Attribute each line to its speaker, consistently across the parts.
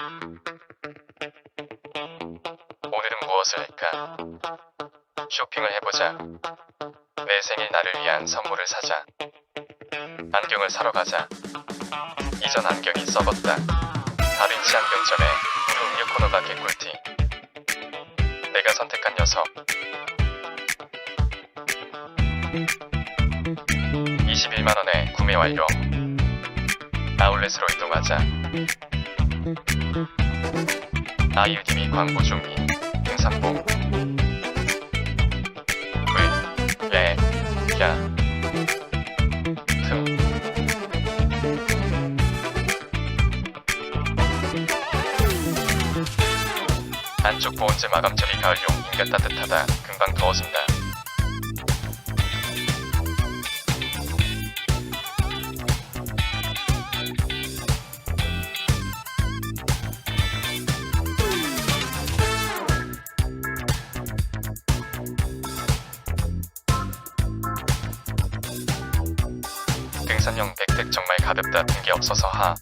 Speaker 1: 오늘은 무엇을 할까? 쇼핑을 해보자. 내 생일 나를 위한 선물을 사자. 안경을 사러 가자. 이전 안경이 썩었다. 다빈치 안경점에 음료 코너가 개꿀티. 내가 선택한 녀석. 21만 원에 구매 완료. 아울렛으로 이동하자. 아이유님이 광고 중인 등산복. 왜, 예, 야, 등. 안쪽 보온재 마감 처리 가을용 인가 따뜻하다. 금방 더워진다. 등산용 백팩 정말 가볍다 든게 없어서 하.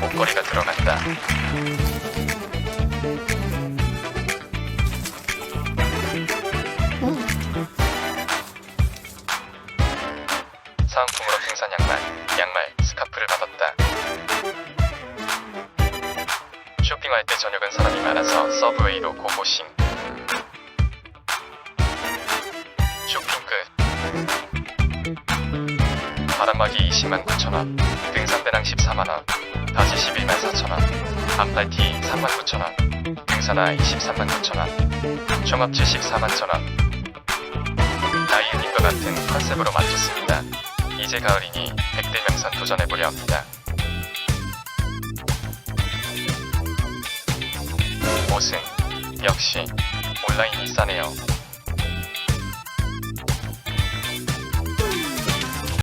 Speaker 1: 목걸이가 들어간다. 사은품으로 등산 양말, 양말, 스카프를 받았다. 쇼핑할 때 저녁은 사람이 많아서 서브웨이로 고고싱. 바람막이 20만 9천원, 등산배낭 14만원, 바지 11만 4천원, 반팔티 3만 9천원, 등산화 23만 9천원, 종합 74만 천원. 아이유님과 같은 컨셉으로 맞췄습니다. 이제 가을이니 100대 명산 도전해보려 합니다. 옷은 역시 온라인이 싸네요.